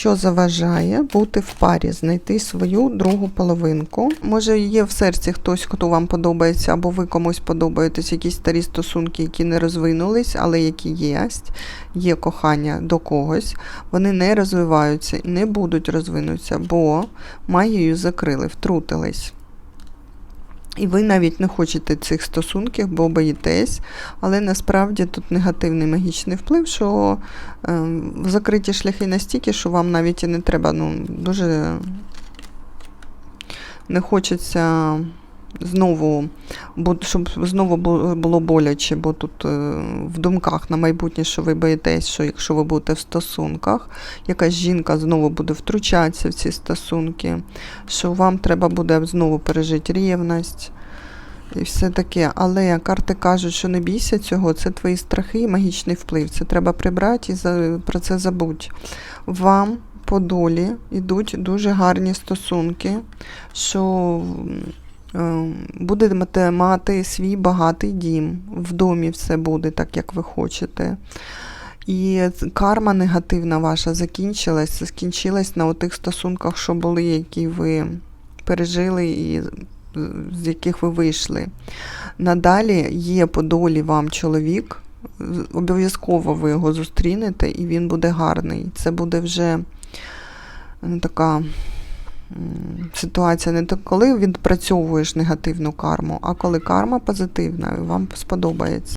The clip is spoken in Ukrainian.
Що заважає бути в парі, знайти свою другу половинку. Може, є в серці хтось, хто вам подобається, або ви комусь подобаєтесь, якісь старі стосунки, які не розвинулись, але які є. Є кохання до когось. Вони не розвиваються і не будуть розвинутися, бо магію закрили, втрутились. І ви навіть не хочете цих стосунків, бо боїтесь. Але насправді тут негативний магічний вплив, що е, закриті шляхи настільки, що вам навіть і не треба, ну, дуже не хочеться знову, щоб знову було боляче, бо тут е, в думках на майбутнє, що ви боїтесь, що якщо ви будете в стосунках, якась жінка знову буде втручатися в ці стосунки, що вам треба буде знову пережити рівність. І все таке, але карти кажуть, що не бійся цього, це твої страхи і магічний вплив. Це треба прибрати і за, про це забудь. Вам по долі йдуть дуже гарні стосунки, що будете мати свій багатий дім. В домі все буде так, як ви хочете. І карма негативна ваша закінчилась, скінчилась на тих стосунках, що були, які ви пережили і з яких ви вийшли. Надалі є по долі вам чоловік, обов'язково ви його зустрінете, і він буде гарний. Це буде вже така ситуація не то, коли відпрацьовуєш негативну карму, а коли карма позитивна, вам сподобається.